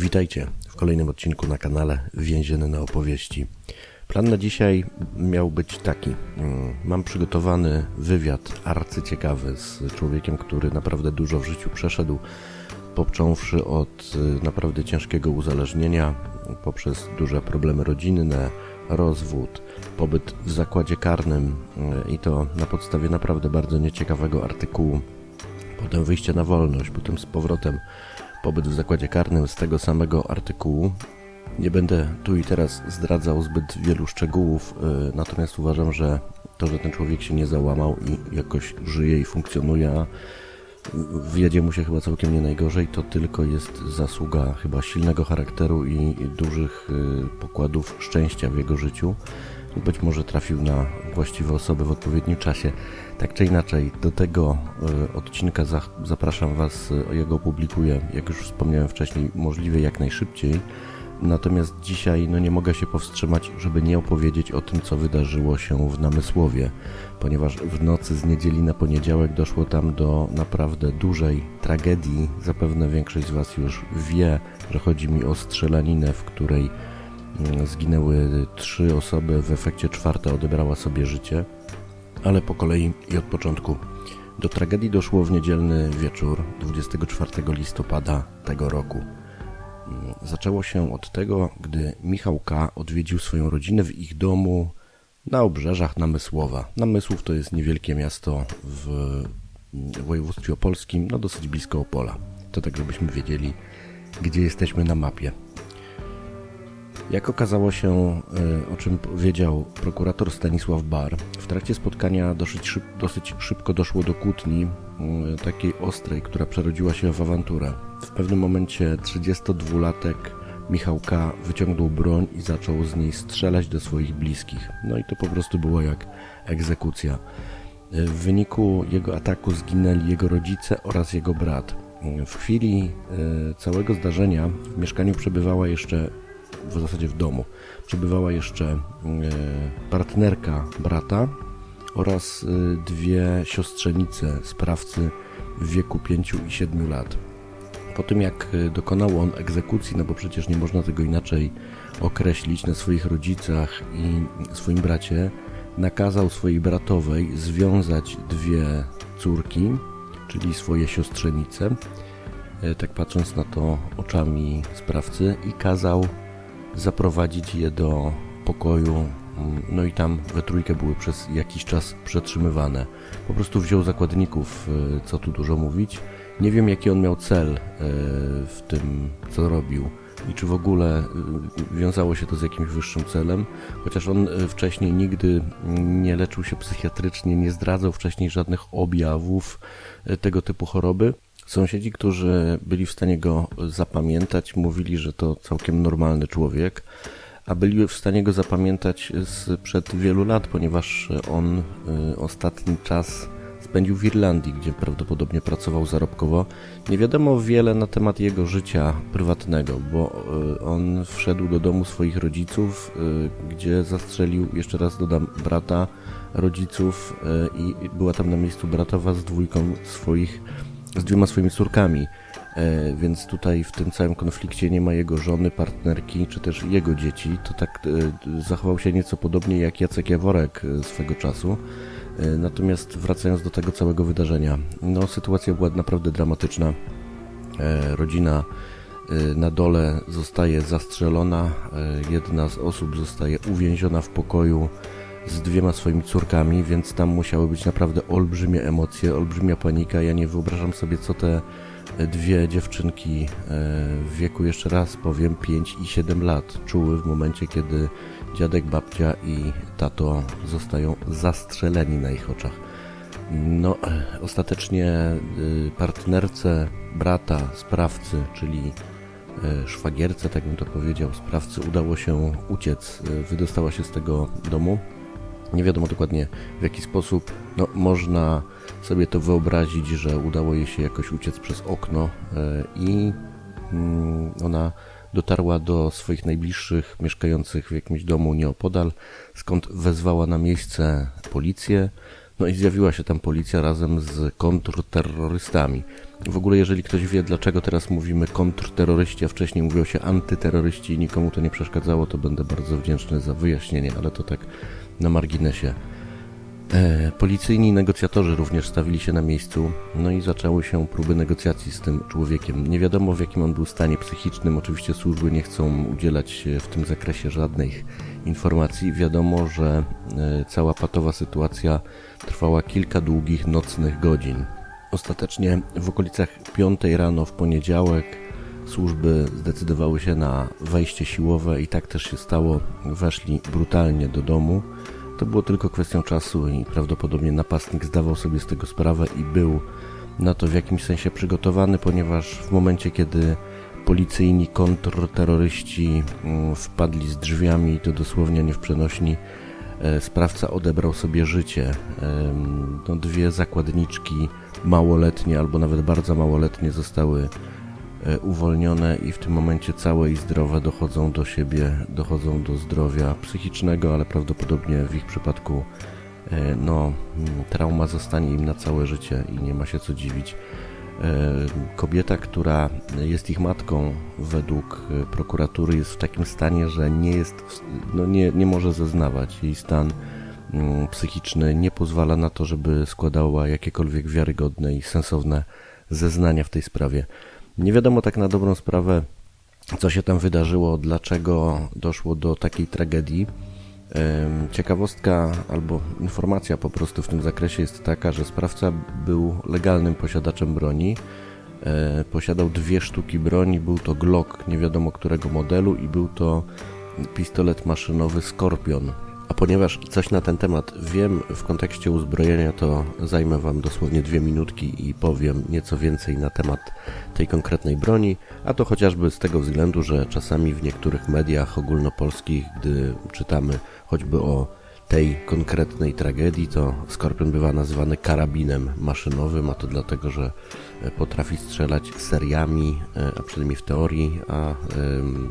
Witajcie w kolejnym odcinku na kanale Więziony na opowieści. Plan na dzisiaj miał być taki. Mm, Mam przygotowany wywiad arcyciekawy z człowiekiem, który naprawdę dużo w życiu przeszedł, począwszy od y, naprawdę ciężkiego uzależnienia, poprzez duże problemy rodzinne, rozwód, pobyt w zakładzie karnym y, i to na podstawie naprawdę bardzo nieciekawego artykułu potem wyjście na wolność, potem z powrotem pobyt w zakładzie karnym z tego samego artykułu. Nie będę tu i teraz zdradzał zbyt wielu szczegółów, y, natomiast uważam, że to, że ten człowiek się nie załamał i jakoś żyje i funkcjonuje, a wiedzie mu się chyba całkiem nie najgorzej, to tylko jest zasługa chyba silnego charakteru i dużych y, pokładów szczęścia w jego życiu. Być może trafił na właściwe osoby w odpowiednim czasie. Tak czy inaczej, do tego y, odcinka za, zapraszam Was, y, ja go opublikuję, jak już wspomniałem wcześniej, możliwie jak najszybciej. Natomiast dzisiaj no nie mogę się powstrzymać, żeby nie opowiedzieć o tym, co wydarzyło się w Namysłowie, ponieważ w nocy z niedzieli na poniedziałek doszło tam do naprawdę dużej tragedii. Zapewne większość z Was już wie, że chodzi mi o strzelaninę, w której mm, zginęły trzy osoby, w efekcie czwarta odebrała sobie życie. Ale po kolei i od początku. Do tragedii doszło w niedzielny wieczór 24 listopada tego roku. Zaczęło się od tego, gdy Michał K. odwiedził swoją rodzinę w ich domu na obrzeżach Namysłowa. Namysłów to jest niewielkie miasto w województwie opolskim, no dosyć blisko Opola. To tak, żebyśmy wiedzieli, gdzie jesteśmy na mapie. Jak okazało się, y, o czym powiedział prokurator Stanisław Bar, w trakcie spotkania dosyć, szyb, dosyć szybko doszło do kłótni, takiej ostrej, która przerodziła się w awanturę. W pewnym momencie 32-latek Michał K. wyciągnął broń i zaczął z niej strzelać do swoich bliskich. No i to po prostu było jak egzekucja. Y, W wyniku jego ataku zginęli jego rodzice oraz jego brat. Y, W chwili całego zdarzenia w mieszkaniu przebywała jeszcze w zasadzie w domu. Przebywała jeszcze e, partnerka brata oraz e, dwie siostrzenice sprawcy w wieku 5 i 7 lat. Po tym jak e, dokonał on egzekucji, no bo przecież nie można tego inaczej określić, na swoich rodzicach i swoim bracie, nakazał swojej bratowej związać dwie córki, czyli swoje siostrzenice, tak patrząc na to oczami sprawcy i kazał zaprowadzić je do pokoju. No i tam we trójkę były przez jakiś czas przetrzymywane. Po prostu wziął zakładników, y, co tu dużo mówić. Nie wiem, jaki on miał cel y, w tym, co robił. I czy w ogóle y, wiązało się to z jakimś wyższym celem, chociaż on wcześniej nigdy nie leczył się psychiatrycznie, nie zdradzał wcześniej żadnych objawów tego typu choroby. Sąsiedzi, którzy byli w stanie go zapamiętać, mówili, że to całkiem normalny człowiek, a byli w stanie go zapamiętać sprzed wielu lat, ponieważ on y, ostatni czas spędził w Irlandii, gdzie prawdopodobnie pracował zarobkowo. Nie wiadomo wiele na temat jego życia prywatnego, bo y, on wszedł do domu swoich rodziców, y, gdzie zastrzelił, jeszcze raz dodam, brata rodziców i była tam na miejscu bratowa z dwójką swoich z dwiema swoimi córkami, e, więc tutaj w tym całym konflikcie nie ma jego żony, partnerki, czy też jego dzieci. To tak e, zachował się nieco podobnie jak Jacek Jaworek e, swego czasu. Natomiast wracając do tego całego wydarzenia, no sytuacja była naprawdę dramatyczna. Rodzina na dole zostaje zastrzelona, jedna z osób zostaje uwięziona w pokoju z dwiema swoimi córkami, więc tam musiały być naprawdę olbrzymie emocje, olbrzymia panika. Ja nie wyobrażam sobie, co te dwie dziewczynki e, w wieku, jeszcze raz powiem, 5 i 7 lat czuły w momencie, kiedy dziadek, babcia i tato zostają zastrzeleni na ich oczach. No, e, ostatecznie e, partnerce brata, sprawcy, czyli e, szwagierce, tak bym to powiedział, sprawcy udało się uciec, e, wydostała się z tego domu. Nie wiadomo dokładnie w jaki sposób. No, można sobie to wyobrazić, że udało jej się jakoś uciec przez okno e, i mm, ona dotarła do swoich najbliższych mieszkających w jakimś domu nieopodal, skąd wezwała na miejsce policję. No i zjawiła się tam policja razem z kontrterrorystami. W ogóle, jeżeli ktoś wie, dlaczego teraz mówimy kontrterroryści, a wcześniej mówiło się antyterroryści i nikomu to nie przeszkadzało, to będę bardzo wdzięczny za wyjaśnienie, ale to tak na marginesie. E, policyjni negocjatorzy również stawili się na miejscu, no i zaczęły się próby negocjacji z tym człowiekiem. Nie wiadomo w jakim on był stanie psychicznym, oczywiście służby nie chcą udzielać w tym zakresie żadnych informacji. Wiadomo, że e, cała patowa sytuacja trwała kilka długich nocnych godzin. Ostatecznie w okolicach 5 rano w poniedziałek służby zdecydowały się na wejście siłowe i tak też się stało. Weszli brutalnie do domu. To było tylko kwestią czasu i prawdopodobnie napastnik zdawał sobie z tego sprawę i był na to w jakimś sensie przygotowany, ponieważ w momencie, kiedy policyjni kontrterroryści mm, wpadli z drzwiami, to dosłownie nie w przenośni, e, sprawca odebrał sobie życie. No, dwie zakładniczki małoletnie albo nawet bardzo małoletnie zostały uwolnione i w tym momencie całe i zdrowe dochodzą do siebie, dochodzą do zdrowia psychicznego, ale prawdopodobnie w ich przypadku e, no, mm, trauma zostanie im na całe życie i nie ma się co dziwić. E, Kobieta, która jest ich matką, według e, prokuratury jest w takim stanie, że nie jest, no nie, nie może zeznawać. Jej stan mm, psychiczny nie pozwala na to, żeby składała jakiekolwiek wiarygodne i sensowne zeznania w tej sprawie. Nie wiadomo tak na dobrą sprawę, co się tam wydarzyło, dlaczego doszło do takiej tragedii. Ciekawostka albo informacja po prostu w tym zakresie jest taka, że sprawca był legalnym posiadaczem broni. E, Posiadał dwie sztuki broni, był to Glock nie wiadomo którego modelu i był to pistolet maszynowy Skorpion. A ponieważ coś na ten temat wiem w kontekście uzbrojenia, to zajmę Wam dosłownie dwie minutki i powiem nieco więcej na temat tej konkretnej broni, a to chociażby z tego względu, że czasami w niektórych mediach ogólnopolskich, gdy czytamy choćby o tej konkretnej tragedii, to Skorpion bywa nazywany karabinem maszynowym, a to dlatego, że e, potrafi strzelać seriami, e, a przynajmniej w teorii, a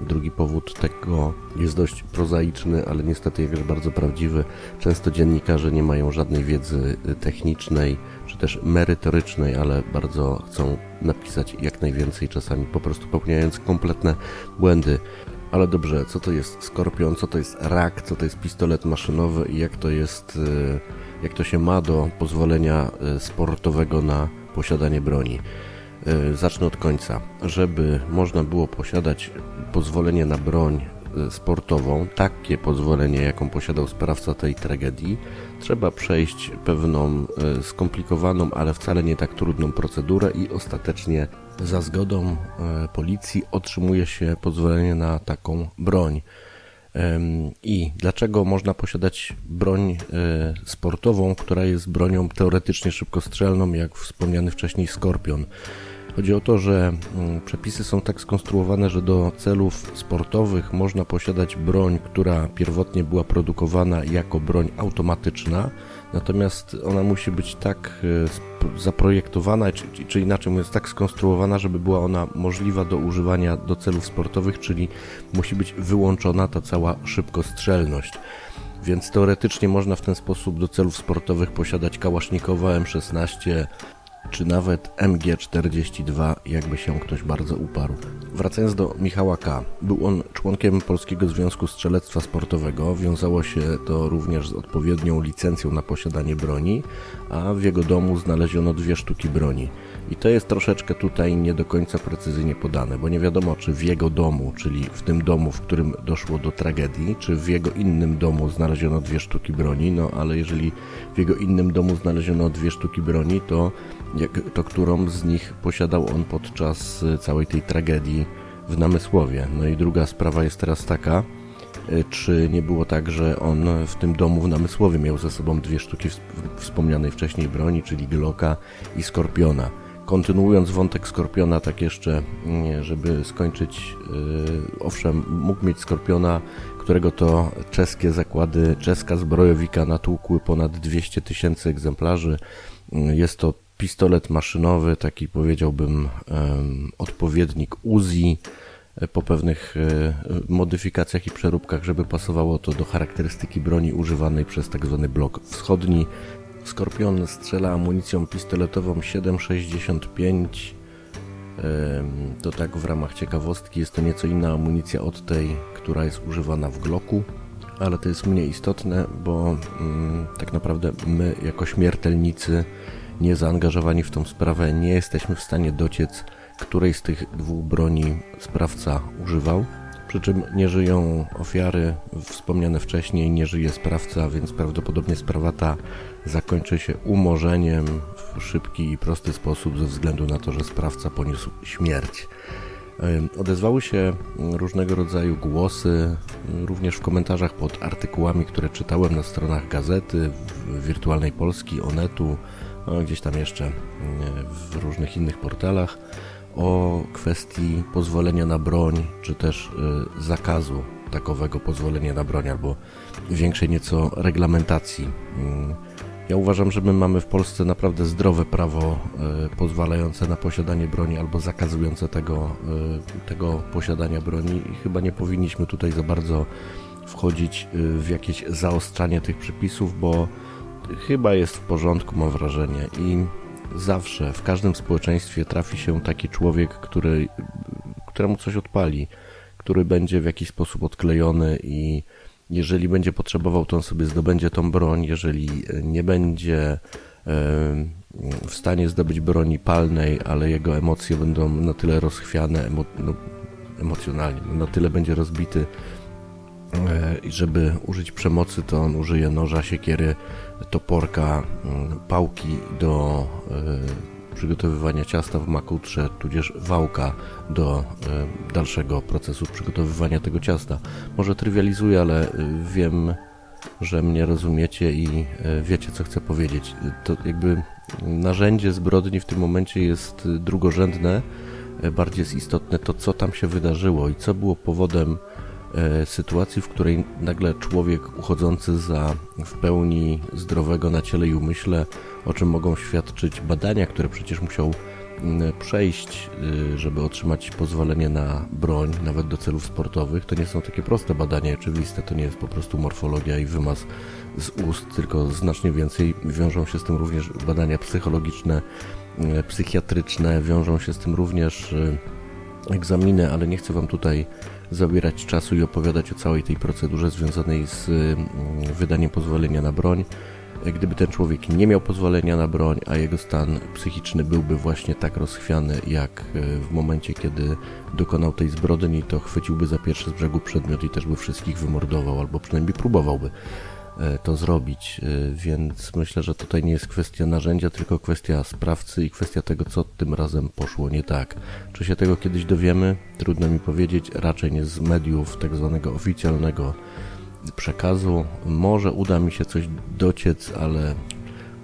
drugi powód tego jest dość prozaiczny, ale niestety jakże bardzo prawdziwy. Często dziennikarze nie mają żadnej wiedzy e, technicznej, czy też merytorycznej, ale bardzo chcą napisać jak najwięcej, czasami po prostu popełniając kompletne błędy. Ale dobrze, co to jest skorpion, co to jest rak, co to jest pistolet maszynowy i jak to jest, e, jak to się ma do pozwolenia e, sportowego na posiadanie broni. E, Zacznę od końca. Żeby można było posiadać pozwolenie na broń sportową, takie pozwolenie, jaką posiadał sprawca tej tragedii, trzeba przejść pewną skomplikowaną, ale wcale nie tak trudną procedurę i ostatecznie za zgodą e, policji otrzymuje się pozwolenie na taką broń. I dlaczego można posiadać broń e, sportową, która jest bronią teoretycznie szybkostrzelną, jak wspomniany wcześniej Skorpion? Chodzi o to, że mm, przepisy są tak skonstruowane, że do celów sportowych można posiadać broń, która pierwotnie była produkowana jako broń automatyczna, natomiast ona musi być tak e, zaprojektowana, czy- czy inaczej mówiąc, tak skonstruowana, żeby była ona możliwa do używania do celów sportowych, czyli musi być wyłączona ta cała szybkostrzelność. Więc teoretycznie można w ten sposób do celów sportowych posiadać Kałasznikowa M16 czy nawet MG42, jakby się ktoś bardzo uparł. Wracając do Michała K. Był on członkiem Polskiego Związku Strzelectwa Sportowego. Wiązało się to również z odpowiednią licencją na posiadanie broni, a w jego domu znaleziono dwie sztuki broni. I to jest troszeczkę tutaj nie do końca precyzyjnie podane, bo nie wiadomo, czy w jego domu, czyli w tym domu, w którym doszło do tragedii, czy w jego innym domu znaleziono dwie sztuki broni. No ale jeżeli w jego innym domu znaleziono dwie sztuki broni, to, jak, to którą z nich posiadał on podczas y, całej tej tragedii w Namysłowie? No i druga sprawa jest teraz taka, y, czy nie było tak, że on w tym domu w Namysłowie miał ze sobą dwie sztuki ws- wspomnianej wcześniej broni, czyli Glocka i Skorpiona. Kontynuując wątek Skorpiona, tak jeszcze, mm, żeby skończyć, yy, owszem, mógł mieć Skorpiona, którego to czeskie zakłady, czeska zbrojowika natłukły ponad 200 tysięcy egzemplarzy. Yy, Jest to pistolet maszynowy, taki powiedziałbym odpowiednik Uzi, e, po pewnych e, modyfikacjach i przeróbkach, żeby pasowało to do charakterystyki broni używanej przez tzw. blok wschodni. Skorpion strzela amunicją pistoletową 7,65. Em, To tak w ramach ciekawostki, jest to nieco inna amunicja od tej, która jest używana w Glocku, ale to jest mniej istotne, bo mm, tak naprawdę my, jako śmiertelnicy, nie zaangażowani w tą sprawę, nie jesteśmy w stanie dociec, której z tych dwóch broni sprawca używał. Przy czym nie żyją ofiary, wspomniane wcześniej, nie żyje sprawca, więc prawdopodobnie sprawa ta zakończy się umorzeniem w szybki i prosty sposób ze względu na to, że sprawca poniósł śmierć. Odezwały się różnego rodzaju głosy, również w komentarzach pod artykułami, które czytałem na stronach gazety, Wirtualnej Polski, Onetu, gdzieś tam jeszcze w różnych innych portalach o kwestii pozwolenia na broń, czy też y, zakazu takowego pozwolenia na broń, albo większej nieco reglamentacji. Mm, Ja uważam, że my mamy w Polsce naprawdę zdrowe prawo y, pozwalające na posiadanie broni albo zakazujące tego, y, tego posiadania broni i chyba nie powinniśmy tutaj za bardzo wchodzić w jakieś zaostrzanie tych przepisów, bo chyba jest w porządku, mam wrażenie. I zawsze w każdym społeczeństwie trafi się taki człowiek, który, któremu coś odpali, który będzie w jakiś sposób odklejony i jeżeli będzie potrzebował, to on sobie zdobędzie tą broń. Jeżeli nie będzie w stanie zdobyć broni palnej, ale jego emocje będą na tyle rozchwiane emo, no, emocjonalnie, na tyle będzie rozbity, i żeby użyć przemocy, to on użyje noża, siekiery, toporka, mm, pałki do e, przygotowywania ciasta w makutrze, tudzież wałka do e, dalszego procesu przygotowywania tego ciasta. Może trywializuję, ale e, wiem, że mnie rozumiecie i e, wiecie, co chcę powiedzieć. To jakby narzędzie zbrodni w tym momencie jest e, drugorzędne, e, bardziej jest istotne to, co tam się wydarzyło i co było powodem e, sytuacji, w której nagle człowiek uchodzący za w pełni zdrowego na ciele i umyśle, o czym mogą świadczyć badania, które przecież musiał mm, przejść, y, żeby otrzymać pozwolenie na broń, nawet do celów sportowych. To nie są takie proste badania, oczywiste, to nie jest po prostu morfologia i wymaz z ust, tylko znacznie więcej. Wiążą się z tym również badania psychologiczne, y, psychiatryczne, wiążą się z tym również y, egzaminy, ale nie chcę Wam tutaj zabierać czasu i opowiadać o całej tej procedurze związanej z mm, wydaniem pozwolenia na broń. Gdyby ten człowiek nie miał pozwolenia na broń, a jego stan psychiczny byłby właśnie tak rozchwiany, jak e, w momencie, kiedy dokonał tej zbrodni, to chwyciłby za pierwszy z brzegu przedmiot i też by wszystkich wymordował, albo przynajmniej próbowałby to zrobić. E, Więc myślę, że tutaj nie jest kwestia narzędzia, tylko kwestia sprawcy i kwestia tego, co tym razem poszło nie tak. Czy się tego kiedyś dowiemy? Trudno mi powiedzieć, raczej nie z mediów tak zwanego oficjalnego przekazu. Może uda mi się coś dociec, ale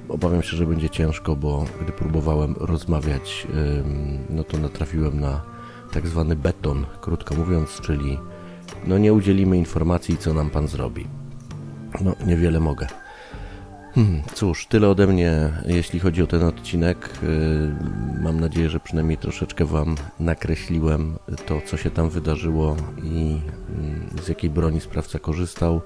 obawiam się, że będzie ciężko, bo gdy próbowałem rozmawiać, no to natrafiłem na tak zwany beton, krótko mówiąc, czyli no nie udzielimy informacji, co nam pan zrobi. No, niewiele mogę. Hmm, cóż, tyle ode mnie, jeśli chodzi o ten odcinek. Yy, Mam nadzieję, że przynajmniej troszeczkę Wam nakreśliłem to, co się tam wydarzyło i mm, z jakiej broni sprawca korzystał.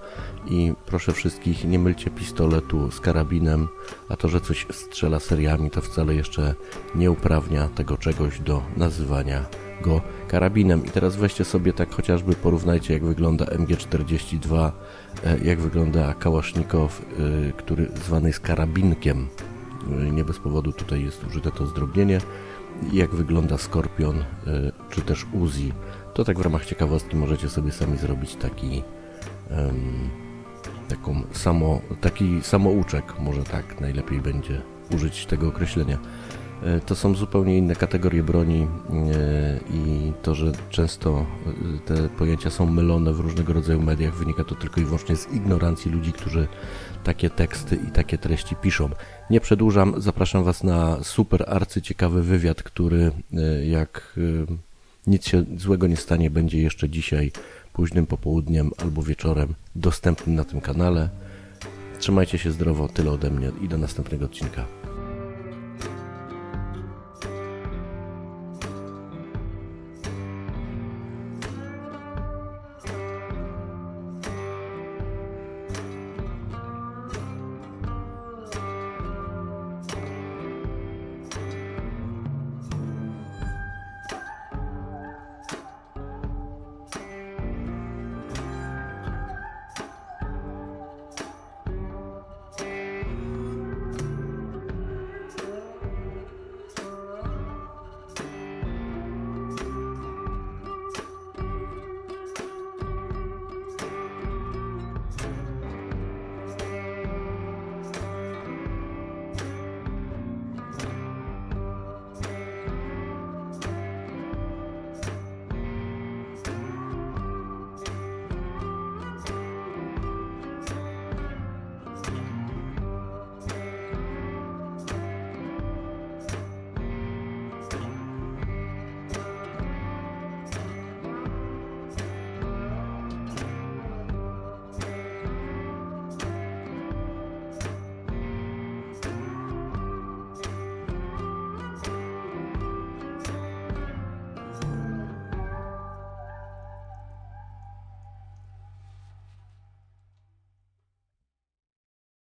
I proszę wszystkich, nie mylcie pistoletu z karabinem, a to, że coś strzela seriami, to wcale jeszcze nie uprawnia tego czegoś do nazywania go karabinem. I teraz weźcie sobie tak chociażby porównajcie jak wygląda MG42, e, jak wygląda Kałasznikow, e, który zwany jest karabinkiem. E, Nie bez powodu tutaj jest użyte to zdrobnienie. Jak wygląda Skorpion, czy też Uzi. To tak w ramach ciekawostki możecie sobie sami zrobić taki em, taką samo, taki samouczek, może tak najlepiej będzie użyć tego określenia. E, To są zupełnie inne kategorie broni e, i to, że często e, te pojęcia są mylone w różnego rodzaju mediach, wynika to tylko i wyłącznie z ignorancji ludzi, którzy takie teksty i takie treści piszą. Nie przedłużam, zapraszam Was na super arcyciekawy wywiad, który jak nic się złego nie stanie, będzie jeszcze dzisiaj późnym popołudniem albo wieczorem dostępny na tym kanale. Trzymajcie się zdrowo, tyle ode mnie i do następnego odcinka.